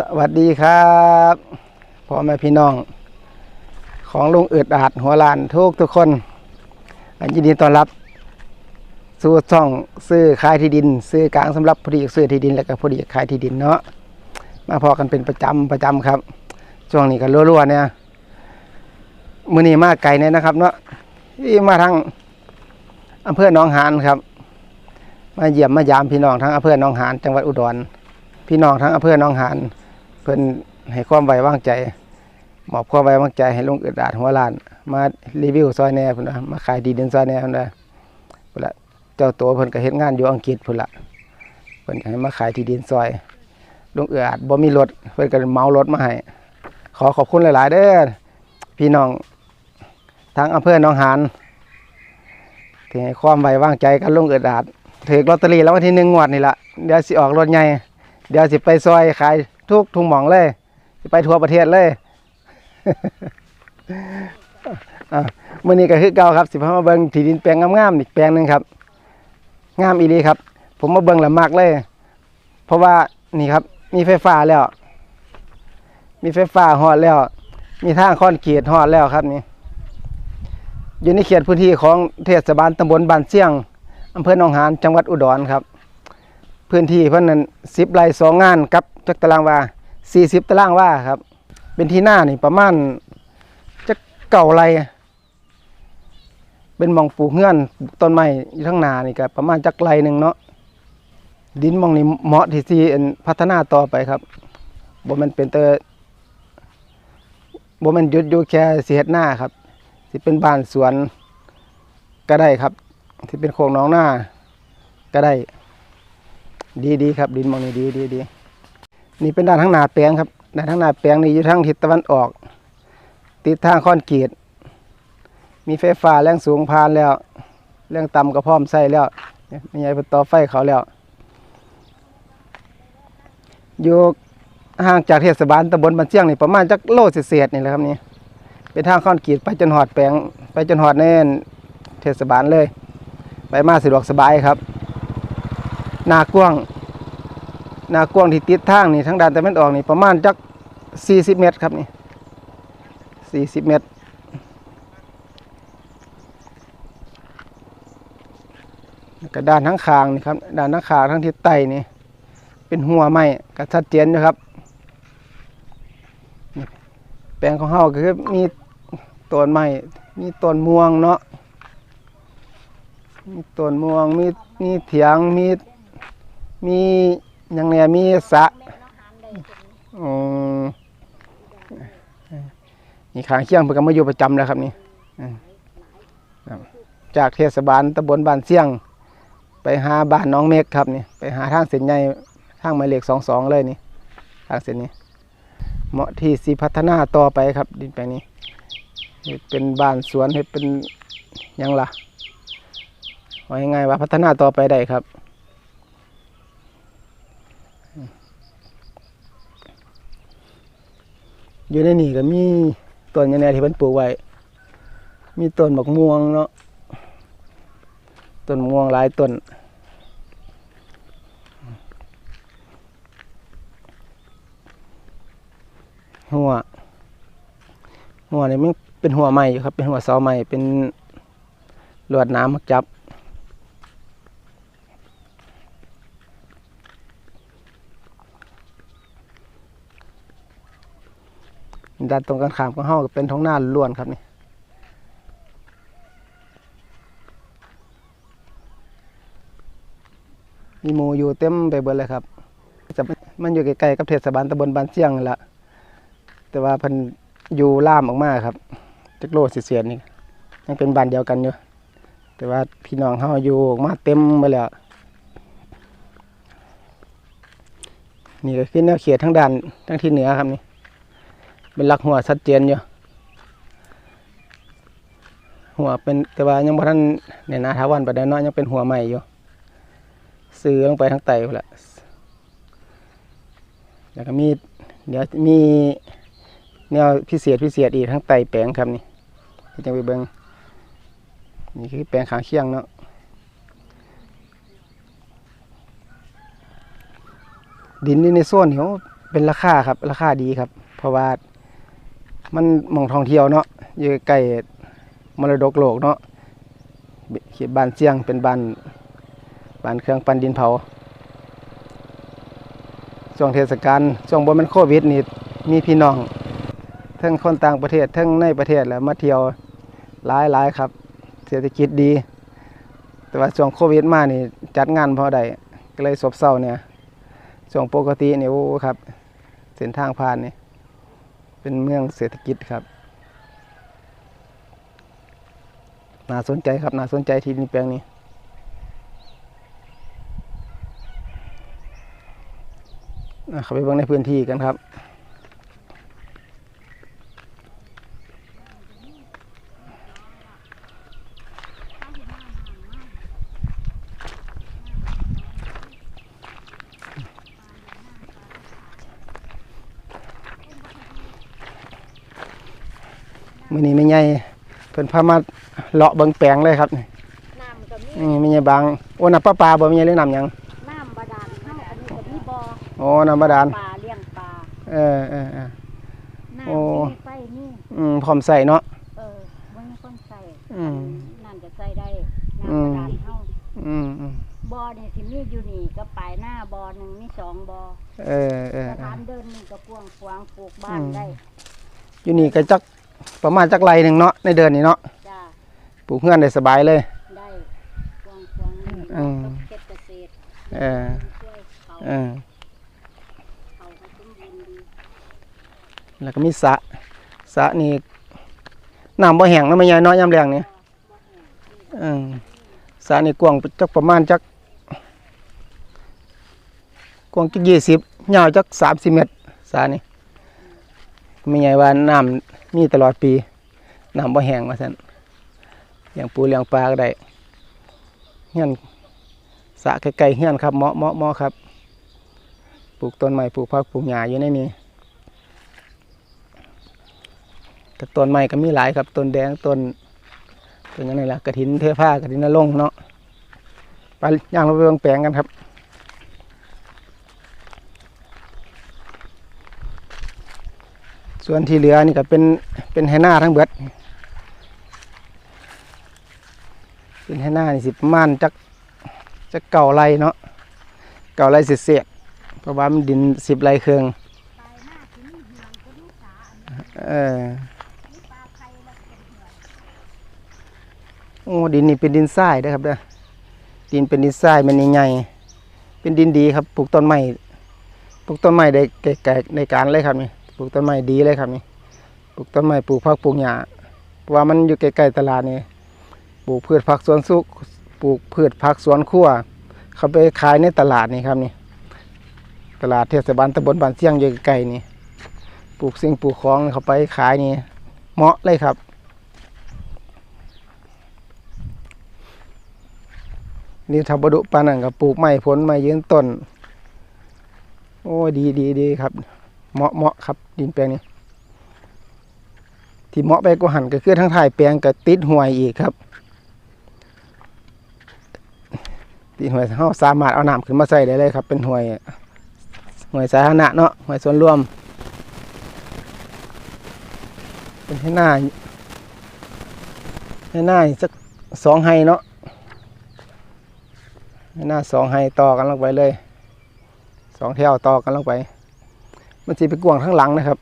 สวัสดีครับพ่อแม่พี่น้อง ของลุงเอึดอาดหัวลานทุกทุกคนยินดีต้อนรับสู่ช่องซื้อขายที่ดิน ซื้อกลางสำหรับผู้ที่ซื้อที่ดินแล้วก็ผู้ที่ขายที่ดินเนาะมาพอกันเป็นประจำประจำครับ ช่วงนี้ก็รัวๆเนี่ยมือนี้มาไกลเนี่ยนะครับ เนาะที่มาทางอำเภอหนองหานครับ มาเยี่ยมมายามพี่น้องทั้งอำเภอหนองหานจังหวัดอุดรพี่น้องทั้งอำเภอหนองหาน เพิ่นให้ความไว้วางใจมอบความไว้วางใจให้ลุงอึดอาดหัวลาน มารีวิวซอยแหน่พุ่นนะมาขายดีเดินซอยแหน่พุ่นนะพุ่นละเจ้าตัวเพิ่นก็เฮ็ดงานอยู่อังกฤษพุ่นละเพิ่นให้มาขายที่ดินซอยลุงอึดอาดบ่มีรถเพิ่นก็เมารถมาให้ขอขอบคุณหลาย ๆ เด้อพี่น้องทั้งอำเภอหนองหานที่ให้ความไว้วางใจกับลุงอึดอาดถือลอตเตอรี่แล้ววันที่หนึ่งงวดนี่ละเดี๋ยวสิออกรถใหญ่เดี๋ยวสิไปซอยขาย ทุกทุ่งหมองเลยไปทั่วประเทศเลยอะมื่อนี้ก็คือเก่าครับสิพามาเบิ่งที่ดินแปลงงามๆอีกแปลงหนึ่งครับ งามอีดีครับ ผมมาเบิ่งละมากเลย เพราะว่านี่ครับ มีไฟฟ้าแล้ว มีไฟฟ้าฮอดแล้ว มีทางคอนกรีตฮอดแล้วครับนี่อยู่ในเขตพื้นที่ของเทศบาลตำบลบ้านเสี่ยงอำเภอหนองหานจังหวัดอุดรครับ พื้นที่เพิ่นนั้นสิบไร่สองงานกับจักตารางวาสี่สิบตารางวาครับ เป็นที่หน้านี่ประมาณจักเก่าไรเป็นมองปลูกเงื่อนต้นไม้อยู่ทั้งนานี่ก็ประมาณจักไรหนึ่งเนาะดินมองนี้เหมาะที่สิอันพัฒนาต่อไปครับบ่มันเป็นแต่บ่แมันหยุดอยู่แค่สิเฮ็ดหน้าครับสิเป็นบ้านสวนก็ได้ครับ ที่เป็นโครงน้องหน้าก็ได้ ดีดีครับ ดินมองนี้ดีดีดีนี่เป็นด้านทั้งหนาแปลงครับด้านทั้งหนาแปลงนี่อยู่ทางทิศตะวันออก ติดทางคอนกรีตมีไฟฟ้าแรงสูงผ่านแล้ว แรงต่ำก็พร้อมใส่แล้วไม่ใหญ่เป็นต่อไฟเขาแล้วอยู่ห่างจากเทศบาลตำบลบันเชียงนี่ประมาณจักโลเศษนี่แหละครับนี่เป็นทางคอนกรีตไปจนหอดแปลง ไปจนหอดแน่นเทศบาลเลย ไปมาสะดวกสบายครับ นากว้างนากว้างที่ติดทางนี่ทั้งด้านตะวันออกนี่ประมาณจัก40 เมตรครับนี่40 เมตรแล้วก็ด้านทั้งคางนี่ครับด้านทั้งคางทั้งทิศใต้นี่เป็นหัวไม้ก็ชัดเจนอยู่ครับ แปลงของเฮาก็คือมีต้นไม้มีต้นม่วงเนาะมีต้นม่วงมีมีเถียงมี มียังแหน่มีสระอืมนี่ขางเชียงเพิ่นก็มาอยู่ประจำแล้วครับนี่จากเทศบาลตำบลบ้านเสียง ไปหาบ้านน้องเมฆครับนี่ไปหาทางเส้นใหญ่ทางหมายเลขสองสองเลยนี่ทางเส้นนี้ เหมาะที่สีพัฒนาต่อไปครับดินแปลงนี้เป็นบ้านสวนเฮ็ดเป็นยังล่ะว่ายังไงว่าพัฒนาต่อไปได้ครับ อยู่ในนี่ก็มีต้นยางแหนที่เพิ่นปลูกไว้ มีต้นบักม่วงเนาะ ต้นม่วงหลายต้น หัว หัวนี่มันเป็นหัวใหม่ครับ เป็นหัวเสาใหม่ เป็นลวดน้ำมักจับ ด้านตรงกันข้ามของเฮาก็เป็นท้องนาล้วนครับนี่มีหมูอยู่เต็มไปเบิดเลยครับจะมันอยู่ใกลๆกับเทศบาลตำบลบานเชียงนั่นละแต่ว่าพิ่นอยู่ล่ามออกมาครับจักโลสิเสียดนี่ยังเป็นบ้านเดียวกันอยู่แต่ว่าพี่น้องเฮาอยู่ออกมาเต็มไปแล้วนี่ก็คือแนวเขตทั้งด้านทั้งที่เหนือครับนี่ เป็นหลักหัวชัดเจนอยู่หัวเป็นแต่ว่ายังบ่ทันในนาทาวันไปได้นาะยังเป็นหัวใหม่อยู่ซื้อลงไปทั้งไตพุ่ละแล้วก็มีเดี๋ยวมีแนวพิเศษพิเศษอีกทั้งไตแปลงครับนี่ที่จะไปเบิงนี่คือแปลงขางเคียงเนาะดินนี่ในโซนเนี่โอ้ไปเป็นราคาครับ ราคาดีครับ เพราะว่า มันมองท่องเที่ยวเนาะอยู่ใกล้มรดกโลกเนาะเขตบ้านเจียงเป็นบ้านบ้านเครื่องปั้นดินเผาช่วงเทศกาลช่วงบนมันโควิดนี่มีพี่น้องทั้งคนต่างประเทศทั้งในประเทศแหละมาเที่ยวหลายหลายครับ เศรษฐกิจดี แต่ว่าช่วงโควิดมานี่จัดงานพอได้ก็เลยซบเซาเนี่ยช่วงปกตินี่โอ้ครับ เส้นทางผ่านนี่ เป็นเมืองเศรษฐกิจครับ น่าสนใจครับ น่าสนใจที่ดินแปลงนี้ นะเข้าไปเบิ่งในพื้นที่กันครับ มื้อนี้ไม่ใหญ่เพิ่นพามาเลาะเบิ่งแปลงเลยครับน้ำก็มีนี่ไม่ใหญ่บางโอ้น้ำประปาบ่ไม่ใหญ่หรือน้ำหยังน้ำบาดาลเฮาอันนี้ก็มีบ่อโอ้น้ำบาดาลปลาเลี้ยงปลาเออเออเออ น้โอ้ำมีไฟนี่อืมพร้อมใส่เนาะเออบ่มีคนใส่อืม นั่นก็ใส่ได้อืมน้ำบาดาลเฮาอืมอืมบ่อนี่สิมีอยู่นี่ก็ปลายหน้าบ่อหนึงมีสองบ่อเออเออสเออถานเดินนี่ก็กว้างขวางปลูกบ้านอืมได้อยู่นี่ก็จัก ประมาณจักไรหนึ่งเนาะในเดือนนี้เนาะจ้าปลูกเฮือนได้สบายเลยได้กว้างขวางนี่อืมก็เก็บเกษตรเออช่วยเขาเออเขาให้สมบูรณ์ดีแล้วก็มีสระสระนี่น้ำบ่แห้งนะไม่ใหญ่เนาะยามแรงนี่บ่แห้งเออสระนี่กว้างจักประมาณจักกว้างจักยี่สิบยาวจักสามสิบเมตรสระนี่ไม่ใหญ่ว่าน้ำ มีตลอดปีน้ำบ่แห้งว่าซั่นเลี้ยงปูเลี้ยงปลาก็ได้เฮียนสะใกล้ๆเฮียนครับเหมาะเหมาะเหมาะครับ ปลูกต้นไม้ปลูกผักปลูกหญ้าอยู่ในนี้แต่ต้นไม้ก็มีหลายครับต้นแดงต้นต้นยังไงล่ะกระถินเทผ้ากระถินนรงเนาะไปย่างเราไปเบิ่งแปลงกันครับ ส่วนที่เหลือนี่ก็เป็นเป็นไหหน้าทั้งเบิด เป็นไหหน้านี่สิประมาณจักจักเก่าไรเนาะเก่าไรเศษๆเสียเพราะว่ามันดินสิบไรเครื่องปลายเหือนก็มีสาอันนี้เออโอ้ดินนี่เป็นดินทรายเด้ครับเด้อดินเป็นดินทรายมันใหญ่เป็นดินดีครับปลูกต้นไม้ปลูกต้นไม้ได้แก่ในการเลยครับนี่ ปลูกต้นไม้ดีเลยครับนี่ปลูกต้นไม้ปลูกผักปลูกหญ้าเพราะว่ามันอยู่ใกล้ๆตลาดนี่ปลูกพืชผักสวนสุกปลูกพืชผักสวนครัวเขาไปขายในตลาดนี่ครับนี่ ตลาดเทศบาลตำบลบ้านเสียงอยู่ใกล้ๆนี่ปลูกสิ่งปลูกของเขาไปขายนี่เหมาะเลยครับนี่ทับบดุปานนังกับปลูกไม้ผลไม้ยืนต้น โอ้ดีดีดีครับ เหมาะเหมาะครับ ดินแปลงนี้ ที่เหมาะไปก็หันก็คือทั้งถ่ายแปลงกับติดห่วยอีกครับ ติดห่วยเฮาสามารถเอาน้ำขึ้นมาใส่ได้เลยครับ เป็นห่วยห่วยสาธารณะเนาะห่วยส่วนรวม เป็นให้หน้าให้หน้าอีกสักสองไฮเนาะหน้าสองให้ต่อกันลงไปเลยสองแถวต่อกันลงไป มันจะไปกวางทั้งหลังนะครับ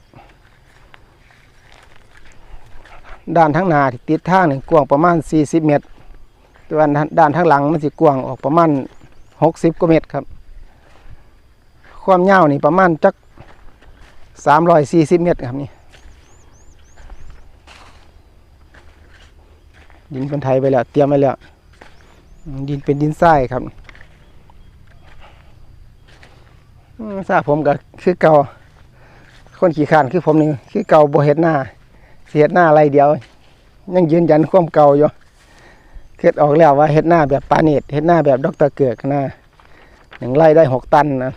ด้านทั้งหน้าที่ติดทางนี่งกวางประมาณ 40 เมตรต่ว่าด้านทั้งหลังมันจะกวางออกประมาณ 60กว่าเมตรครับ ความยาวนี่ประมาณจัก340 เมตรครับนี่ดินเป็นไทยไปแล้ว เตรียมไว้แล้ว ดินเป็นดินทรายครับอืมทราบผมก็คือเก่า คนขี่ขานคือผมนี่คือเก่าบ่เฮ็ดหน้าสิเฮ็ดหน้าอะไรเดียว ยังยืนยันความเก่าอยู่เกิดออกแล้วว่าเฮ็ดหน้าแบบปาเนตเฮ็ดหน้าแบบดรเกิดนะหนึ่งไร่ได้หกตันนะ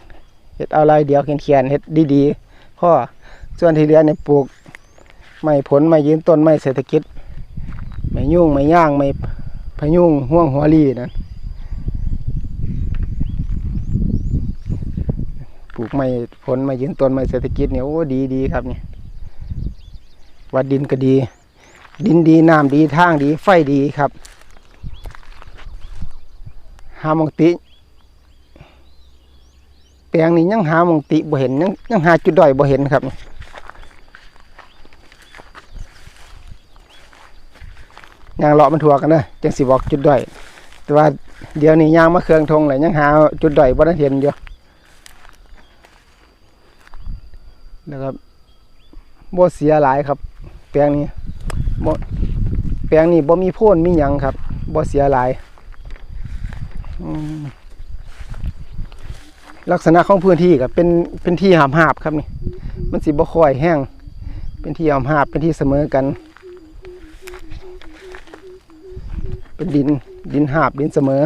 เฮ็ดเอาไรเดียวเขียนเฮ็ดดีๆพ่อส่วนที่เหลือเนี่ยปลูกไม่ผลไม่ยืนต้นไม่เศรษฐกิจ ไม่ยุ่งไม่ย่างไม่พยุงห่วงหัวลีนะ ปลูกไม้ผลไม้ยืนต้นไม้เศรษฐกิจเนี่ยโอ้ดีดีครับเนี่ยวัดดินก็ดี ดินดีน้ำดีทางดีไฟดีครับหามองติแปลงนี้ยังหามองติบ่เห็นยังยังหาจุดด้อยบ่เห็นครับยางเลาะมันถั่วกันเนะจังสิบอกจุดด้อยแต่ว่าเดี๋ยวนี้ยางมาเครื่องทงเลยยังหาจุดด้อยบ่ได้เห็นอยู่แล้วก็ บ่เสียหลายครับ แปลงนี้บ่แปลงนี้บ่มีโพ่นมีหยังครับบ่เสียหลายลักษณะของพื้นที่ก็เป็นเป็นที่หามหาบครับนี่ มันสิบ่ค่อยแห้ง เป็นที่หามหาบเป็นที่เสมอกัน เป็นดินดินหาบดินเสมอ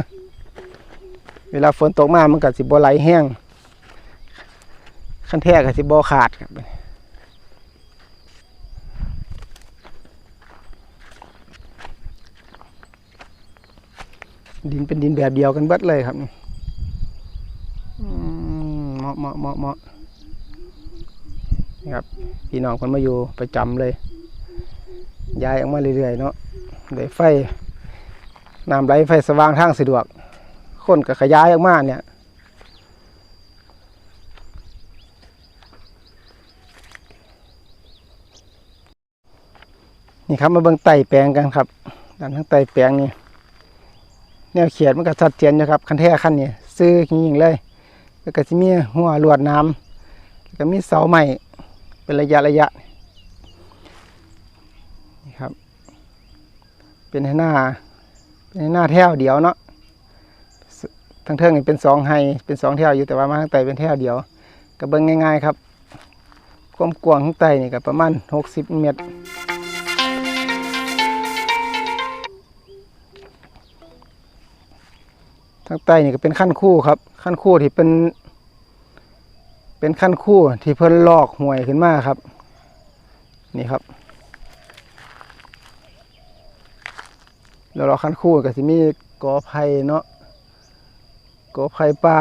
เวลาฝนตกมามันก็สิบ่ไหลแห้งขั้นแท้ก็สิบ่ขาดครับ ดินเป็นดินแบบเดียวกันเบิดเลยครับนี่เหมาะเหมาะเหมาะเหมาะนี่ครับพี่น้องคนมาอยู่ประจำเลยย้ายออกมาเรื่อยๆเนาะได้ไฟน้ำไหลไฟสว่างทางสะดวก คนก็ขยายออกมาเนี่ยนี่ครับมาเบิ่งไต่แปลงกันครับด้านทั้งไต่แปลงนี่ แนวเขียนมันก็ชัดเจนนะครับคันแท้คันนี้ซื้อยิงๆเลย แล้วก็จะมีหัวลวดน้ำแล้วก็มีเสาไม้เป็นระยะระยะนี่ครับ เป็นหน้าเป็นหน้าแถวเดียวเนาะทั้งเทิงนี่เป็นสองไฮเป็นสองแถวอยู่แต่ว่ามาข้างใต้เป็นแถวเดียวก็เบิ่งง่าย ๆ ครับความกว้างข้างใต้นี่ก็ประมาณหกสิบเมตรางใต้นี่ก็เป็นขั้นคู่ครับ ขั้นคู่ที่เป็น เป็นขั้นคู่ที่เพิ่นลอกห่วยขึ้นมาครับ นี่ครับ แล้วเราขั้นคู่ก็สิมีกอไผ่เนาะกอไผ่ปลา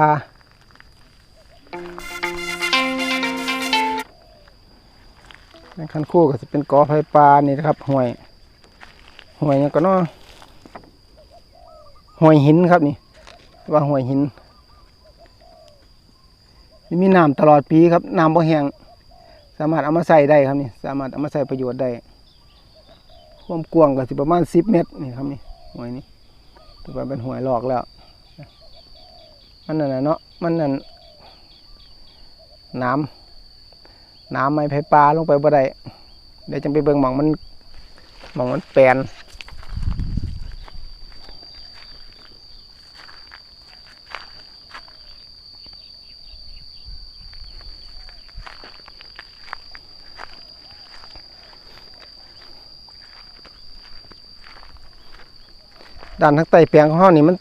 ขั้นคู่ก็จะเป็นกอไผ่ปลานี่นะครับห่วยห่วยเนี่ยก็เนาะห่วยหินครับนี่ ว่าห่วยหิน มีน้ำตลอดปีครับน้ำบ่แห้งสามารถเอามาใส่ได้ครับนี่สามารถเอามาใส่ประโยชน์ได้ความกว้างก็สิประมาณสิบเมตรนี่ครับนี่หวยนี้ถือว่าเป็นหวยหลอกแล้วมันนั่นนะเนาะมันนั่นน้ำน้ำไม่ไผปลาลงไปบ่ได้เดี๋ยวจังไปเบิ่งหมองมันหมองมันแปลน ด้านทางใต้แปลงของเฮานี่มัน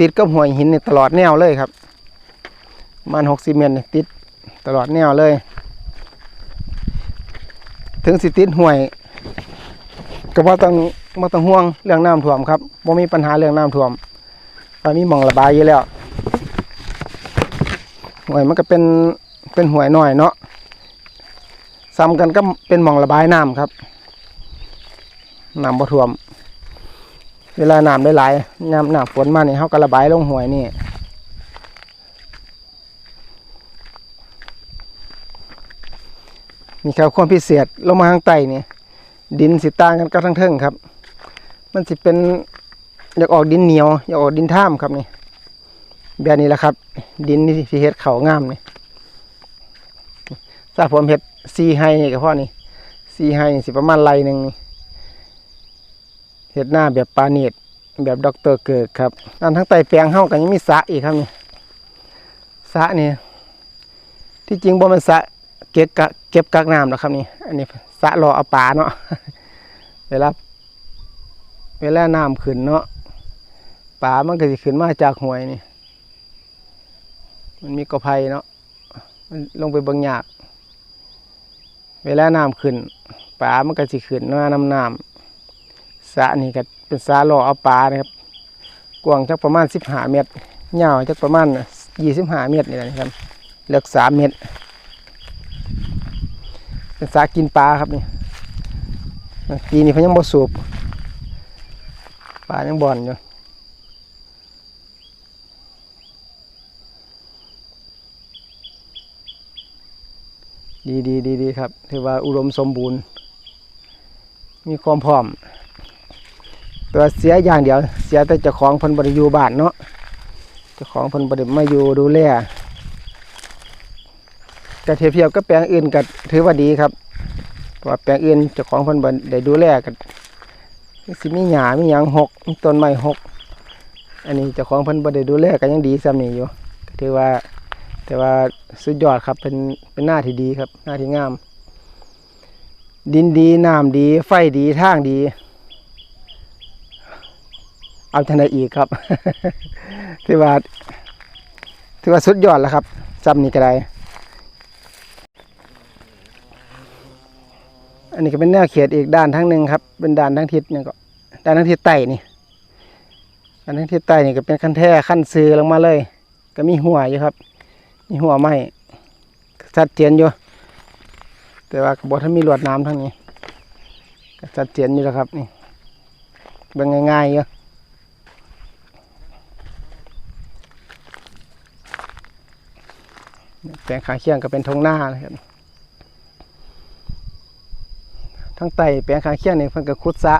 ติดกับหวยหินนี่ตลอดแนวเลยครับมันหกสิเมตรนี่ติดตลอดแนวเลย ถึงสิติดห่วยก็บ่ต้องบ่ต้องห่วงเรื่องน้ำท่วมครับบ่มีปัญหาเรื่องน้ำท่วมเพราะมีหม่องระบายอยู่แล้วห่วยมันก็เป็นเป็นห่วยน้อยเนาะซ้ำกันก็เป็นหม่องระบายน้ำครับน้ำบ่ท่วม เวลาน้ำหลายน้ำหนาฝนมาเนี่ยเขาก็ระบายลงห่วยนี่นี่ครับความพิเศษลงมาข้างใต้นี่ดินสิต่างกันกับทั้งเทิงครับ มันสิเป็นอยากออกดินเหนียวอยากออกดินท่ามครับนี่แบบนี้แหละครับ ดินที่เฮ็ดเขางามนี่ถ้าผมเฮ็ดซีไฮนี่ก็พอนี่ซีไฮนี่สิประมาณไรหนึ่งนี่ เฮ็ดหน้าแบบปาเนีดแบบด็อกเตอร์เกิดครับด้านทั้งใต้แปลงเฮาก็ยังมีสะอีกครับนี่สะนี่ที่จริงบ่มันสะเก็บกะเก็บกักน้ำหรอครับนี่อันนี้สะรอเอาปลาเนาะเวลาเวลาน้ำขึ้นเนาะปลามันก็สิขึ้นมาจากห้วยนี่ มันมีกอไผ่เนาะมันลงไปบิ่งยาก เวลาน้ำขึ้นปลามันก็สิขึ้นมาน้ำน้ำ สระนี่ก็เป็นสระหล่อเอาปลานะครับ กว้างจักประมาณสิบห้าเมตรยาวจักประมาณยี่สิบห้าเมตรนี่แหละครับเลือกสามเม็ดเป็นสากินปลาครับนี่ปีนี้เพิ่นยังบ่สูบปลายังบ่อนอยู่ดีดีดีดีครับถือว่าอุดมสมบูรณ์ มีความพร้อม ตัวเสียอย่างเดียว เสียแต่เจ้าของพิ่นบ่ได้อยู่บ้านเนาะเจ้าของพิ่นบ่ได้มาอยู่ดูแลก็เทียบเทียบกับแปลงอื่นก็ถือว่าดีครับเพราะว่าแปลงอื่นเจ้าของพิ่นบ่ได้ดูแลก็สิมีหญ้ามีหยังหกต้นไม้หกอันนี้เจ้าของเพิ่นบ่ได้ดูแลก็ยังดีซ้ำนี่อยู่ก็ถือว่าแต่ว่าสุดยอดครับเป็นเป็นหน้าที่ดีครับ หน้าที่งาม ดินดีน้ำดี ไฟดีทางดี เอาจังไดอีกครับ ถือว่า ถือว่าสุดยอดแล้วครับจำนี่ก็ได้ อันนี้ก็เป็นแนวเขตอีกด้านทั้งหนึ่งครับ เป็นด้านทั้งทิศนี่ก็ด้านทั้งทิศใต้นี่ด้านทั้งทิศใต้นี่ก็เป็นขั้นแท้ขั้นซื้อลงมาเลย ก็มีหัวอยู่ครับ มีหัวไม้ชัดเจนอยู่ แต่ว่ากระบอกถ้ามีลวดน้ำทั้งนี้ก็ชัดเจนอยู่แล้วครับนี่เบิ่งง่ายๆอยู่ แปลงขางเคียงก็เป็นทงหน้านะครับทั้งไตแปลงขางเคียงนี่เพิ่นก็คุดซะ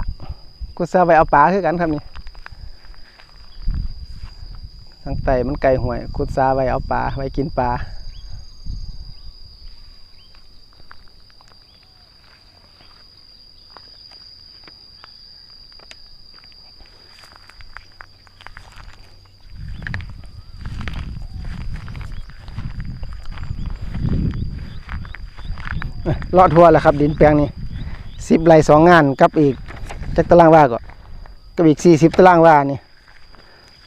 คุดซะไว้เอาปลาคือกันครับนี่ทั้งไตมันไก่ห่วยคุดสระไว้เอาปลาไว้กินปลา เลาะทั่วแหละครับ ดินแปลงนี้สิบไร่สองงานกับอีกจักตารางว่าก็กับอีกสี่สิบตารางว่านี่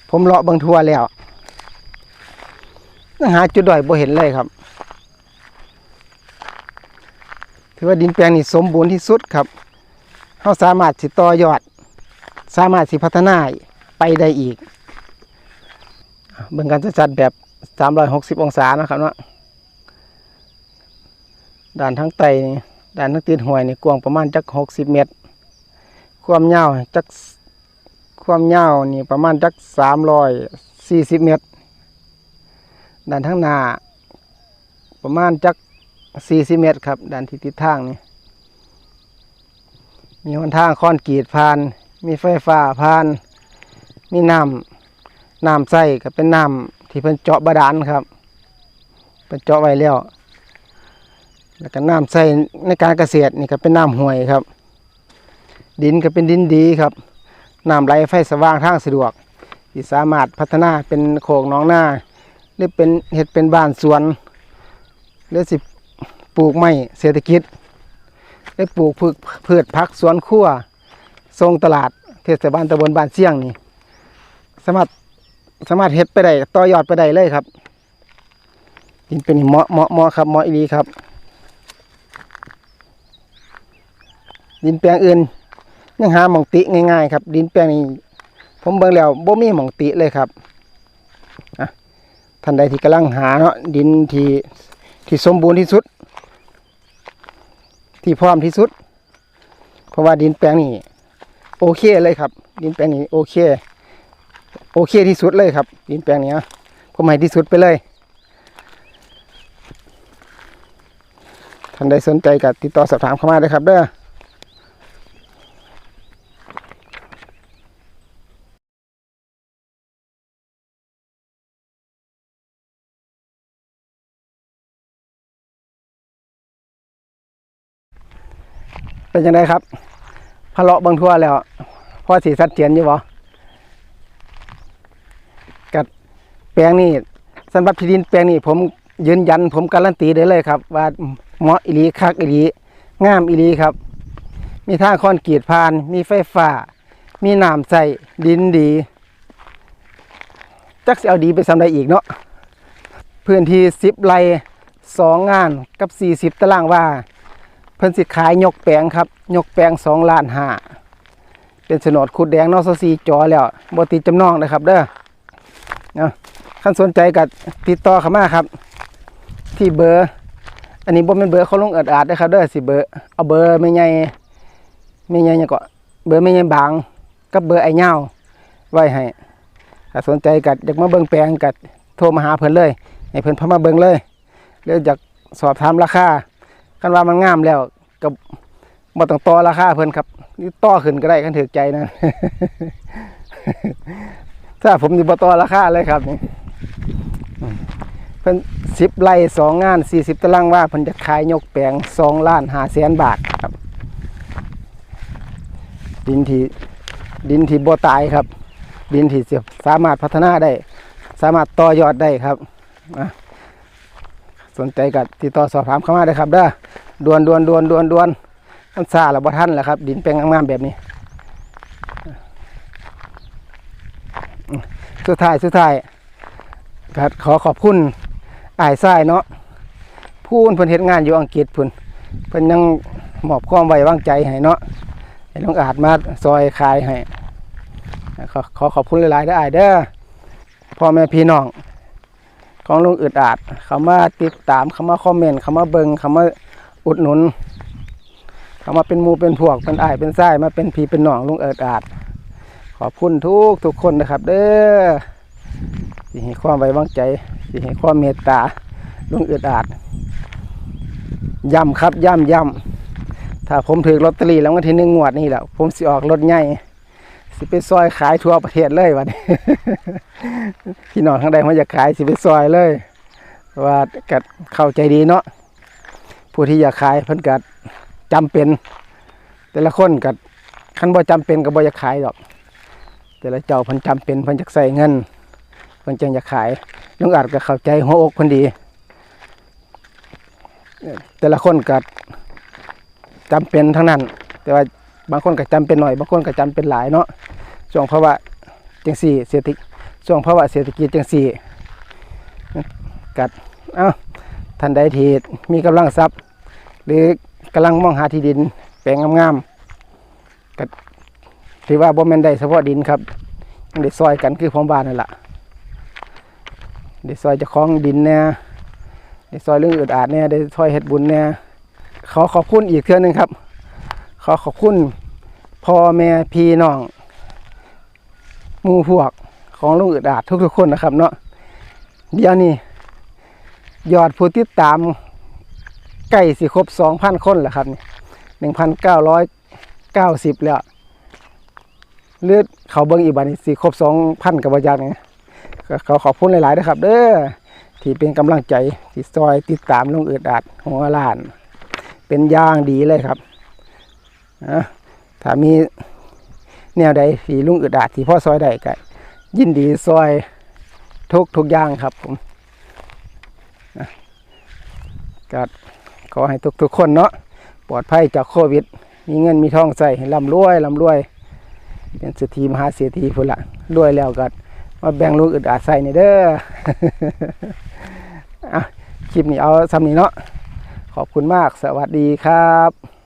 ผมเลาะบางทั่วแล้วยังหาจุดด้อยบ่เห็นเลยครับ ถือว่าดินแปลงนี้สมบูรณ์ที่สุดครับเขาสามารถสิต่อยอด สามารถสิพัฒนาไปได้อีกเบิ่งการจัดแบบ 360 องศานะครับเนาะ ด่านทั้งไตนี่ด่านทั้งตีนหวยนี่กว้างประมาณจักหกสิบเมตร ความยาวจักความยาวนี่ประมาณจักสามร้อยสี่สิบเมตร ด่านทั้งหน้าประมาณจักสี่สิบเมตรครับด่านที่ติดทางนี่มีหนทางคอนกรีตผ่าน มีไฟฟ้าผ่าน มีน้ำน้ำใส่ก็เป็นน้ำที่เพิ่นเจาะบาดาลครับเป็นเจาะไว้แล้ว แล้วก็น้ำใส่ในการเกษตรนี่ก็เป็นน้ำห้วยครับ ดินก็เป็นดินดีครับน้ำไหลไฟสว่างทางสะดวกที่สามารถพัฒนาเป็นโขงน้องหน้าหรือเป็นเห็ดเป็นบ้านสวนหรือสิปลูกไม้เศรษฐกิจหรือปลูกพืชพืชผักสวนครัวทรงตลาด เทศบาลตำบลบ้านเสี่ยงนี่สามารถสามารถเฮ็ดไปได้ต่อยอดไปได้เลยครับดินเป็นเหมาะเหมาะเหมาะครับเหมาะอีหลีครับ ดินแปลงอื่นยังหาหมองติง่ายๆครับ ดินแปลงนี้ผมเบิ่งแล้วบ่มีหมองติเลยครับท่านใดที่กำลังหาเนาะดินที่ที่สมบูรณ์ที่สุด ที่พร้อมที่สุด เพราะว่าดินแปลงนี้โอเคเลยครับ ดินแปลงนี้โอเค โอเคที่สุดเลยครับ ดินแปลงนี้นะผมให้ที่สุดไปเลยท่านใดสนใจก็ติดต่อสอบถามเข้ามาได้ครับเด้อ เป็นยังไงครับพะเลาะเบางทั่วแล้วพอสีสัดเจียนอยู่บ่กับแปลงนี้สำหรับที่ดินแปลงนี้ผมยืนยัน ผมการันตีได้เลยครับ ว่าเหมาะอิลีคักอิลีงามอิลีครับ มีทางคอนกรีตพาน มีไฟฟ้า มีน้ำใส่ดินดี จักสิเอาดีไปสำใดอีกเนาะพื้นที่สิบไร่สองงานกับสี่สิบตารางวา เพิ่นสิขายยกแปลงครับ ยกแปลงสองล้านห้าเป็นโฉนดขุดแดงนอสซีจอแล้วบติจำนองนะครับ เด้อเนาะคันสนใจก็ติดต่อเขามาครับ ที่เบอร์ อันนี้บ่เป็นเบอร์เขาลงเอิดอาดนะครับ เด้อสิเบอร์เอาเบอร์ไม่ใหญ่ไม่ใหญ่เนี่ยก็เบอร์ไม่ใหญ่บางกับเบอร์ไอ้เหย้าไว้ให้ถ้าสนใจกัดอยากมาเบิ่งแปลงกัดโทรมาหาเพิ่นเลย ให้เพิ่นพามาเบิ่งเลยหรืออยากสอบถามราคา คันว่ามันงามแล้วก็บ่ต้องต่อราคาเพิ่นครับนี่ต่อขึ้นก็ได้คันถือใจนะถ้าผมนี่บ่ต่อราคาเลยครับนี่เพิ่น10ไร่สองงาน40ตารางวาเพิ่นจะขายยกแปลง2ล้าน5แสนบาทครับ ดินที่ดินที่บ่ตายครับ ดินที่จะสามารถพัฒนาได้ สามารถต่อยอดได้ครับอะ สนใจกับติดต่อสอบถามเข้ามาได้ครับเด้อดวนดวนดวนดวนดวนมันซาแล้วบ่ทันแหละครับ ดินแปลงงามๆแบบนี้ สุดท้ายสุดท้ายก็ขอขอบคุณอ้ายซ้ายเนาะผู้นเพิ่นเฮ็ดงานอยู่อังกฤษพุ่นเพิ่นยังมอบความไว้วางใจให้เนาะให้ลุงอาจมาซอยขายให้ขอขอขอบคุณหลายๆเด้ออ้ายเด้อพ่อแม่พี่น้อง ของลุงอึดอาดเขามาติดตามเขามาคอมเมนต์เขามาเบิงเขามาอุดหนุนเขามาเป็นมูเป็นพวกเป็นไอเป็นไส้มาเป็นพีเป็นหนองลุงอึดอาดขอบคุณทุกทุกคนนะครับ เด้อที่ให้ความไว้วางใจที่ให้ความเมตตาลุงอึดอาดย้ำครับย้ำย้ำถ้าผมถือลอตเตอรี่แล้ววันที่หนึ่งงวดนี่แหละผมสิออกรถใหญ่ สิไปซอยขายทั่วประเทศเลยวันนี้ พี่น้องทางใดมาอยากขายสิไปซอยเลย ว่ากัดเข้าใจดีเนาะผู้ที่อยากขายเพิ่นกัดจำเป็น แต่ละคนกัดคันบ่จำเป็นก็บ่อยากขายดอก แต่ละเจ้าเพิ่นจำเป็นเพิ่นอยากใส่เงินเพิ่นจึงอยากขายลุงอาจก็เข้าใจหัวอกเพิ่นดี แต่ละคนกัดจำเป็นทั้งนั้น แต่ว่าบางคนก็จำเป็นหน่อย บางคนก็จำเป็นหลายเนาะ ช่วงภาวะจังสี่เศรษฐกิจช่วงภาวะเศรษฐกิจจังสี่กัดเอ้าท่านใดที่มีกำลังทรัพย์ หรือกำลังมองหาที่ดิน แปลงงามๆกัดถือว่าบ่แม่นได้เฉพาะดินครับยังได้ซอยกันคือผมบ้านนั่นแหละได้ซอยเจ้าของดินเนี่ยได้ซอยเรื่องอึดอาดเนี่ยได้ซอยเฮ็ดบุญเนี่ยขอขอบคุณอีกเทื่อหนึงครับ ขอขอบคุณพ่อแม่พี่น้อง มู่พวกของลุงอึดอาดทุกๆคนนะครับ เนาะเดี๋ยวนี้ยอดผู้ติดตามใกล้สิครบสองพันคนแล้วครับหนึ่งพันเก้าร้อยเก้าสิบแล้วเลือดเขาเบิ้งอีกบันี้สิครบสองพันกับบาจากเนี่ยก็ขอขอบคุณหลายๆนะครับ เด้อที่เป็นกำลังใจที่ซอยติดตามลุงอึดอาดหัวล้าน เป็นย่างดีเลยครับนะถ้ามี แนวใดที่ลุงอึดอาดที่พ่อซอยได้ก็ยินดีซอยทุกทุกอย่างครับผมก็ขอให้ทุกทุกคนเนาะปลอดภัยจากโควิด มีเงินมีทองใส่ให้ร่ำรวยร่ำรวย เป็นเศรษฐีมหาเศรษฐีพุ่นละรวยแล้วก็มาแบ่งลูกอึดอาดใส่ในเด้ออะคลิปนี้เอาซ้ำนี้เนาะขอบคุณมากสวัสดีครับ